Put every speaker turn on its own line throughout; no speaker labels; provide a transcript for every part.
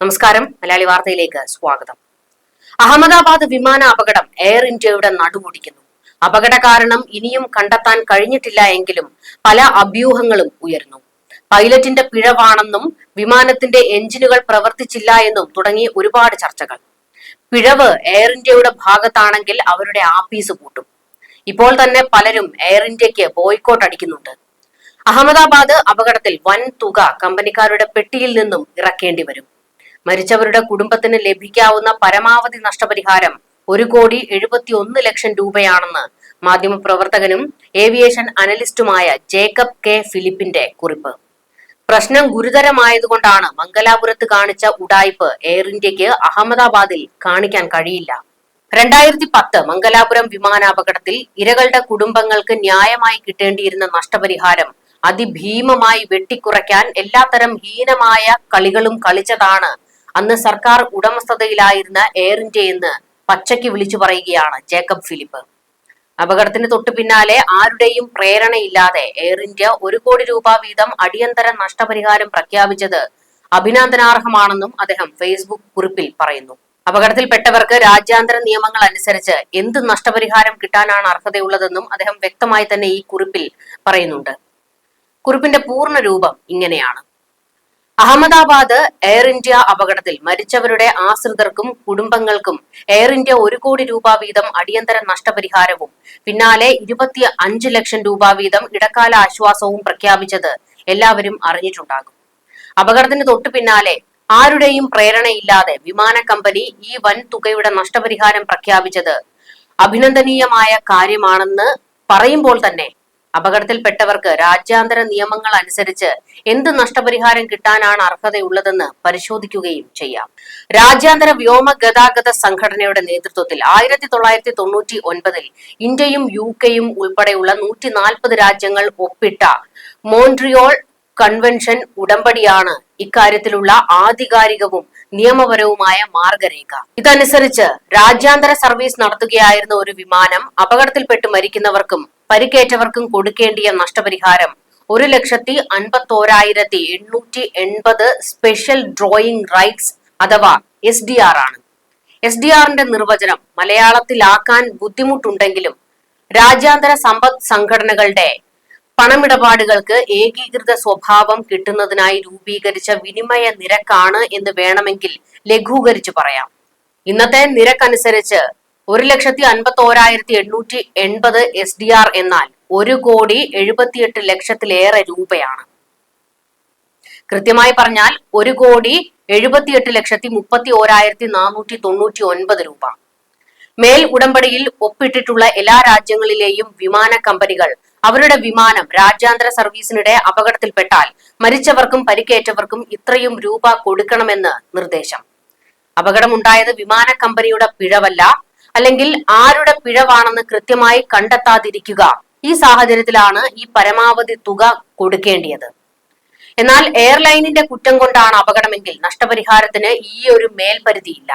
നമസ്കാരം. മലയാളി വാർത്തയിലേക്ക് സ്വാഗതം. അഹമ്മദാബാദ് വിമാന അപകടം എയർ ഇന്ത്യയുടെ നടുപൊടിക്കുന്നു അപകട കാരണം ഇനിയും കണ്ടെത്താൻ കഴിഞ്ഞിട്ടില്ല എങ്കിലും പല അഭ്യൂഹങ്ങളും ഉയർന്നു പൈലറ്റിന്റെ പിഴവാണെന്നും വിമാനത്തിന്റെ എഞ്ചിനുകൾ പ്രവർത്തിച്ചില്ല എന്നും തുടങ്ങി ഒരുപാട് ചർച്ചകൾ. പിഴവ് എയർ ഇന്ത്യയുടെ ഭാഗത്താണെങ്കിൽ അവരുടെ ആഫീസ് പൂട്ടും. ഇപ്പോൾ തന്നെ പലരും എയർ ഇന്ത്യയ്ക്ക് ബോയ്ക്കോട്ട് അടിക്കുന്നുണ്ട്. അഹമ്മദാബാദ് അപകടത്തിൽ വൻ തുക കമ്പനിക്കാരുടെ പെട്ടിയിൽ നിന്നും ഇറക്കേണ്ടി വരും. മരിച്ചവരുടെ കുടുംബത്തിന് ലഭിക്കാവുന്ന പരമാവധി നഷ്ടപരിഹാരം ഒരു കോടി എഴുപത്തി ഒന്ന് ലക്ഷം രൂപയാണെന്ന് മാധ്യമപ്രവർത്തകനും ഏവിയേഷൻ അനലിസ്റ്റുമായ ജേക്കബ് കെ ഫിലിപ്പിന്റെ കുറിപ്പ്. പ്രശ്നം ഗുരുതരമായതുകൊണ്ടാണ് മംഗലാപുരത്ത് കാണിച്ച ഉടായ്പ് എയർ ഇന്ത്യയ്ക്ക് അഹമ്മദാബാദിൽ കാണിക്കാൻ കഴിയില്ല. രണ്ടായിരത്തി പത്ത് മംഗലാപുരം വിമാനാപകടത്തിൽ ഇരകളുടെ കുടുംബങ്ങൾക്ക് ന്യായമായി കിട്ടേണ്ടിയിരുന്ന നഷ്ടപരിഹാരം അതിഭീമമായി വെട്ടിക്കുറയ്ക്കാൻ എല്ലാത്തരം ഹീനമായ കളികളും കളിച്ചതാണ് അന്ന് സർക്കാർ ഉടമസ്ഥതയിലായിരുന്ന എയർ ഇന്ത്യ എന്ന് പച്ചയ്ക്ക് വിളിച്ചു പറയുകയാണ് ജേക്കബ് ഫിലിപ്പ്. അപകടത്തിന് തൊട്ടു പിന്നാലെ ആരുടെയും പ്രേരണയില്ലാതെ എയർ ഇന്ത്യ ഒരു കോടി രൂപ വീതം അടിയന്തര നഷ്ടപരിഹാരം പ്രഖ്യാപിച്ചത് അഭിനന്ദനാർഹമാണെന്നും അദ്ദേഹം ഫേസ്ബുക്ക് കുറിപ്പിൽ പറയുന്നു. അപകടത്തിൽപ്പെട്ടവർക്ക് രാജ്യാന്തര നിയമങ്ങൾ അനുസരിച്ച് എന്ത് നഷ്ടപരിഹാരം കിട്ടാനാണ് അർഹതയുള്ളതെന്നും അദ്ദേഹം വ്യക്തമായി തന്നെ ഈ കുറിപ്പിൽ പറയുന്നുണ്ട്. കുറിപ്പിന്റെ പൂർണ രൂപം ഇങ്ങനെയാണ്. അഹമ്മദാബാദ് എയർ ഇന്ത്യ അപകടത്തിൽ മരിച്ചവരുടെ ആശ്രിതർക്കും കുടുംബങ്ങൾക്കും എയർ ഇന്ത്യ ഒരു കോടി രൂപ വീതം അടിയന്തര നഷ്ടപരിഹാരവും പിന്നാലെ ഇരുപത്തി അഞ്ച് ലക്ഷം രൂപ വീതം ഇടക്കാല ആശ്വാസവും പ്രഖ്യാപിച്ചത് എല്ലാവരും അറിഞ്ഞിട്ടുണ്ടാകും. അപകടത്തിന് തൊട്ടു പിന്നാലെ ആരുടെയും പ്രേരണയില്ലാതെ വിമാന കമ്പനി ഈ വൻ തുകയുടെ നഷ്ടപരിഹാരം പ്രഖ്യാപിച്ചത് അഭിനന്ദനീയമായ കാര്യമാണെന്ന് പറയുമ്പോൾ തന്നെ അപകടത്തിൽപ്പെട്ടവർക്ക് രാജ്യാന്തര നിയമങ്ങൾ അനുസരിച്ച് എന്ത് നഷ്ടപരിഹാരം കിട്ടാനാണ് അർഹതയുള്ളതെന്ന് പരിശോധിക്കുകയും ചെയ്യാം. രാജ്യാന്തര വ്യോമ ഗതാഗത സംഘടനയുടെ നേതൃത്വത്തിൽ ആയിരത്തി തൊള്ളായിരത്തി തൊണ്ണൂറ്റി ഒൻപതിൽ ഇന്ത്യയും യു കെയും ഉൾപ്പെടെയുള്ള നൂറ്റി നാൽപ്പത് രാജ്യങ്ങൾ ഒപ്പിട്ട മോൺട്രിയോൾ കൺവെൻഷൻ ഉടമ്പടിയാണ് ഇക്കാര്യത്തിലുള്ള ആധികാരികവും നിയമപരവുമായ മാർഗരേഖ. ഇതനുസരിച്ച് രാജ്യാന്തര സർവീസ് നടത്തുകയായിരുന്ന ഒരു വിമാനം അപകടത്തിൽപ്പെട്ട് മരിക്കുന്നവർക്കും പരിക്കേറ്റവർക്കും കൊടുക്കേണ്ടിയ നഷ്ടപരിഹാരം ഒരു ലക്ഷത്തി അൻപത്തോരായിരത്തി എണ്ണൂറ്റി എൺപത് സ്പെഷ്യൽ ഡ്രോയിങ് റൈറ്റ്സ് അഥവാ എസ് ഡി ആർ ആണ്. എസ് ഡി ആറിന്റെ നിർവചനം മലയാളത്തിലാക്കാൻ ബുദ്ധിമുട്ടുണ്ടെങ്കിലും രാജ്യാന്തര സമ്പദ് സംഘടനകളുടെ പണമിടപാടുകൾക്ക് ഏകീകൃത സ്വഭാവം കിട്ടുന്നതിനായി രൂപീകരിച്ച വിനിമയ നിരക്കാണ് എന്ന് വേണമെങ്കിൽ ലഘൂകരിച്ചു പറയാം. ഇന്നത്തെ നിരക്കനുസരിച്ച് ഒരു ലക്ഷത്തി അൻപത്തി ഓരായിരത്തി എണ്ണൂറ്റി എൺപത് എസ് ഡി ആർ എന്നാൽ ഒരു കോടി എഴുപത്തിയെട്ട് ലക്ഷത്തിലേറെ രൂപയാണ്. കൃത്യമായി പറഞ്ഞാൽ ഒരു കോടി എഴുപത്തിയെട്ട് ലക്ഷത്തി മുപ്പത്തി ഓരായിരത്തി നാനൂറ്റി തൊണ്ണൂറ്റി ഒൻപത് രൂപ. മേൽ ഉടമ്പടിയിൽ ഒപ്പിട്ടിട്ടുള്ള എല്ലാ രാജ്യങ്ങളിലെയും വിമാന കമ്പനികൾ അവരുടെ വിമാനം രാജ്യാന്തര സർവീസിനിടെ അപകടത്തിൽപ്പെട്ടാൽ മരിച്ചവർക്കും പരിക്കേറ്റവർക്കും ഇത്രയും രൂപ കൊടുക്കണമെന്ന് നിർദ്ദേശം. അപകടമുണ്ടായത് വിമാന കമ്പനിയുടെ പിഴവല്ല അല്ലെങ്കിൽ ആരുടെ പിഴവാണെന്ന് കൃത്യമായി കണ്ടെത്താതിരിക്കുക. ഈ സാഹചര്യത്തിലാണ് ഈ പരമാവധി തുക കൊടുക്കേണ്ടിയത്. എന്നാൽ എയർലൈനിന്റെ കുറ്റം കൊണ്ടാണ് അപകടമെങ്കിൽ നഷ്ടപരിഹാരത്തിന് ഈ ഒരു മേൽപരിധിയില്ല.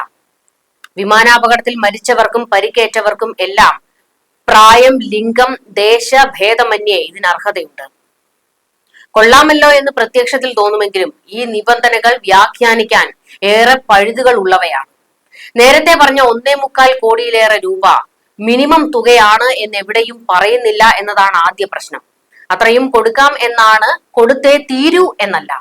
വിമാനാപകടത്തിൽ മരിച്ചവർക്കും പരിക്കേറ്റവർക്കും എല്ലാം പ്രായം ലിംഗം ദേശഭേദമന്യേ ഇതിന് അർഹതയുണ്ട് കൊള്ളാമല്ലോ എന്ന് പ്രത്യക്ഷത്തിൽ തോന്നുമെങ്കിലും ഈ നിബന്ധനകൾ വ്യാഖ്യാനിക്കാൻ ഏറെ പഴുതുകൾ ഉള്ളവയാണ്. നേരത്തെ പറഞ്ഞ ഒന്നേ മുക്കാൽ കോടിയിലേറെ രൂപ മിനിമം തുകയാണ് എന്ന് എവിടെയും പറയുന്നില്ല എന്നതാണ് ആദ്യ പ്രശ്നം. അത്രയും കൊടുക്കാം എന്നാണ് കൊടുത്തേ തീരൂ എന്നല്ല.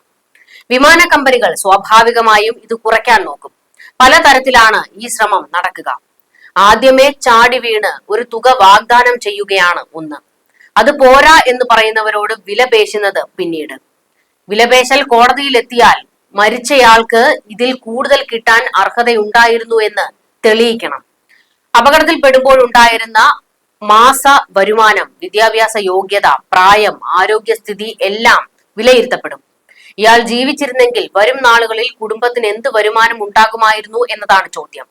വിമാന കമ്പനികൾ സ്വാഭാവികമായും ഇത് കുറയ്ക്കാൻ നോക്കും. പലതരത്തിലാണ് ഈ ശ്രമം നടക്കുക. ആദ്യമേ ചാടി വീണ് ഒരു തുക വാഗ്ദാനം ചെയ്യുകയാണ് ഒന്ന്. അത് പോരാ എന്ന് പറയുന്നവരോട് വിലപേശുന്നത് പിന്നീട്. വിലപേശൽ കോടതിയിലെത്തിയാൽ മരിച്ചയാൾക്ക് ഇതിൽ കൂടുതൽ കിട്ടാൻ അർഹതയുണ്ടായിരുന്നു എന്ന് തെളിയിക്കണം. അപകടത്തിൽ അപകടത്തിൽപ്പെടുമ്പോഴുണ്ടായിരുന്ന മാസ വരുമാനം വിദ്യാഭ്യാസ യോഗ്യത പ്രായം ആരോഗ്യസ്ഥിതി എല്ലാം വിലയിരുത്തപ്പെടും. ഇയാൾ ജീവിച്ചിരുന്നെങ്കിൽ വരും നാളുകളിൽ കുടുംബത്തിന് എന്ത് വരുമാനം ഉണ്ടാകുമായിരുന്നു എന്നതാണ് ചോദ്യം.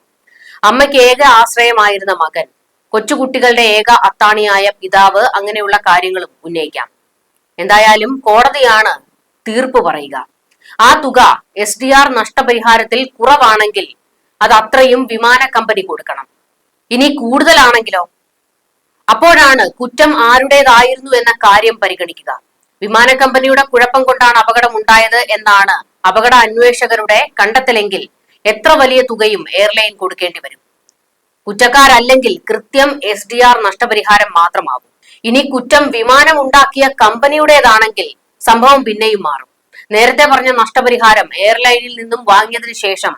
അമ്മയ്ക്ക് ഏക ആശ്രയമായിരുന്ന മകൻ കൊച്ചുകുട്ടികളുടെ ഏക അത്താണിയായ പിതാവ് അങ്ങനെയുള്ള കാര്യങ്ങളും ഉന്നയിക്കാം. എന്തായാലും കോടതിയാണ് തീർപ്പ് പറയുക. ആ തുക എസ് ഡി ആർ നഷ്ടപരിഹാരത്തിൽ കുറവാണെങ്കിൽ അത് അത്രയും വിമാന കമ്പനി കൊടുക്കണം. ഇനി കൂടുതലാണെങ്കിലോ? അപ്പോഴാണ് കുറ്റം ആരുടേതായിരുന്നു എന്ന കാര്യം പരിഗണിക്കുക. വിമാന കമ്പനിയുടെ കുഴപ്പം കൊണ്ടാണ് അപകടം ഉണ്ടായത് എന്നാണ് അപകട അന്വേഷകരുടെ കണ്ടെത്തലെങ്കിൽ എത്ര വലിയ തുകയും എയർലൈൻ കൊടുക്കേണ്ടി വരും. കുറ്റക്കാരല്ലെങ്കിൽ കൃത്യം എസ് ഡി ആർ നഷ്ടപരിഹാരം മാത്രമാകും. ഇനി കുറ്റം വിമാനം ഉണ്ടാക്കിയ കമ്പനിയുടേതാണെങ്കിൽ സംഭവം പിന്നെയും മാറും. നേരത്തെ പറഞ്ഞ നഷ്ടപരിഹാരം എയർലൈനിൽ നിന്നും വാങ്ങിയതിനു ശേഷം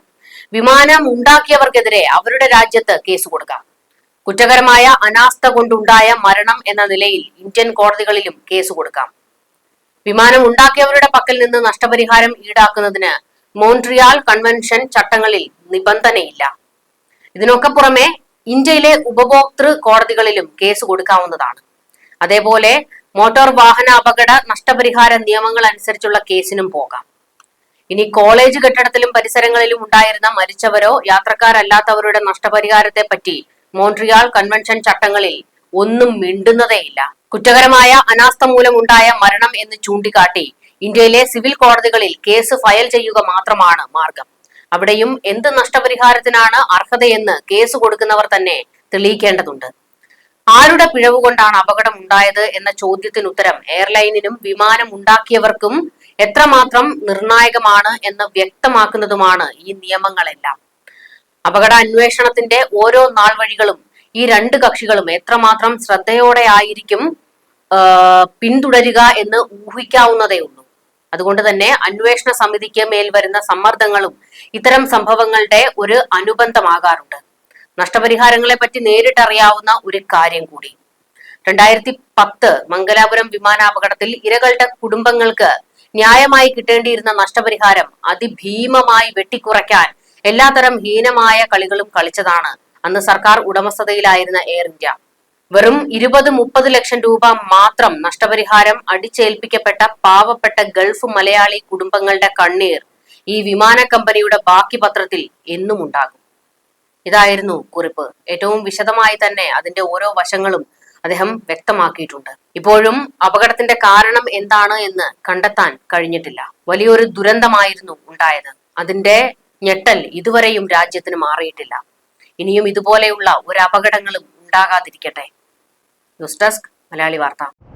വിമാനം ഉണ്ടാക്കിയവർക്കെതിരെ അവരുടെ രാജ്യത്ത് കേസ് കൊടുക്കാം. കുറ്റകരമായ അനാസ്ഥ കൊണ്ടുണ്ടായ മരണം എന്ന നിലയിൽ ഇന്ത്യൻ കോടതികളിലും കേസ് കൊടുക്കാം. വിമാനം ഉണ്ടാക്കിയവരുടെ പക്കൽ നിന്ന് നഷ്ടപരിഹാരം ഈടാക്കുന്നതിന് മോൺട്രിയാൽ കൺവെൻഷൻ ചട്ടങ്ങളിൽ നിബന്ധനയില്ല. ഇതിനൊക്കെ പുറമെ ഇന്ത്യയിലെ ഉപഭോക്തൃ കോടതികളിലും കേസ് കൊടുക്കാവുന്നതാണ്. അതേപോലെ മോട്ടോർ വാഹന അപകട നഷ്ടപരിഹാര നിയമങ്ങൾ അനുസരിച്ചുള്ള കേസിനും പോകാം. ഇനി കോളേജ് കെട്ടിടത്തിലും പരിസരങ്ങളിലും ഉണ്ടായിരുന്ന മരിച്ചവരോ യാത്രക്കാരല്ലാത്തവരുടെ നഷ്ടപരിഹാരത്തെ പറ്റി മോൺട്രിയാൾ കൺവെൻഷൻ ചട്ടങ്ങളിൽ ഒന്നും മിണ്ടുന്നതേയില്ല. കുറ്റകരമായ അനാസ്ഥ മൂലമുണ്ടായ മരണം എന്ന് ചൂണ്ടിക്കാട്ടി ഇന്ത്യയിലെ സിവിൽ കോടതികളിൽ കേസ് ഫയൽ ചെയ്യുക മാത്രമാണ് മാർഗം. അവിടെയും എന്ത് നഷ്ടപരിഹാരത്തിനാണ് അർഹതയെന്ന് കേസ് കൊടുക്കുന്നവർ തന്നെ തെളിയിക്കേണ്ടതുണ്ട്. ആരുടെ പിഴവ് കൊണ്ടാണ് അപകടം ഉണ്ടായത് എന്ന ചോദ്യത്തിന് ഉത്തരം എയർലൈനിനും വിമാനം ഉണ്ടാക്കിയവർക്കും എത്രമാത്രം നിർണായകമാണ് എന്ന് വ്യക്തമാക്കുന്നതുമാണ് ഈ നിയമങ്ങളെല്ലാം. അപകട അന്വേഷണത്തിന്റെ ഓരോ നാൾ വഴികളും ഈ രണ്ട് കക്ഷികളും എത്രമാത്രം ശ്രദ്ധയോടെ ആയിരിക്കും പിന്തുടരുക എന്ന് ഊഹിക്കാവുന്നതേ ഉള്ളൂ. അതുകൊണ്ട് തന്നെ അന്വേഷണ സമിതിക്ക് മേൽ വരുന്ന സമ്മർദ്ദങ്ങളും ഇത്തരം സംഭവങ്ങളുടെ ഒരു അനുബന്ധമാകാറുണ്ട്. നഷ്ടപരിഹാരങ്ങളെ പറ്റി നേരിട്ടറിയാവുന്ന ഒരു കാര്യം കൂടി. രണ്ടായിരത്തി പത്ത് മംഗലാപുരം വിമാനാപകടത്തിൽ ഇരകളുടെ കുടുംബങ്ങൾക്ക് ന്യായമായി കിട്ടേണ്ടിയിരുന്ന നഷ്ടപരിഹാരം അതിഭീമമായി വെട്ടിക്കുറയ്ക്കാൻ എല്ലാത്തരം ഹീനമായ കളികളും കളിച്ചതാണ് അന്ന് സർക്കാർ ഉടമസ്ഥതയിലായിരുന്ന എയർ ഇന്ത്യ വെറും ഇരുപത് മുപ്പത് ലക്ഷം രൂപ മാത്രം നഷ്ടപരിഹാരം അടിച്ചേൽപ്പിക്കപ്പെട്ട പാവപ്പെട്ട ഗൾഫ് മലയാളി കുടുംബങ്ങളുടെ കണ്ണീർ ഈ വിമാന കമ്പനിയുടെ ബാക്കി പത്രത്തിൽ എന്നും ഉണ്ടാകും ഇതായിരുന്നു കുറിപ്പ്. ഏറ്റവും വിശദമായി തന്നെ അതിന്റെ ഓരോ വശങ്ങളും അദ്ദേഹം വ്യക്തമാക്കിയിട്ടുണ്ട്. ഇപ്പോഴും അപകടത്തിന്റെ കാരണം എന്താണ് എന്ന് കണ്ടെത്താൻ കഴിഞ്ഞിട്ടില്ല. വലിയൊരു ദുരന്തമായിരുന്നു ഉണ്ടായത്. അതിന്റെ ഞെട്ടൽ ഇതുവരെയും രാജ്യത്തിന് മാറിയിട്ടില്ല. ഇനിയും ഇതുപോലെയുള്ള ഒരു അപകടങ്ങളും ഉണ്ടാകാതിരിക്കട്ടെ. ന്യൂസ് ഡെസ്ക് മലയാളി വാർത്ത.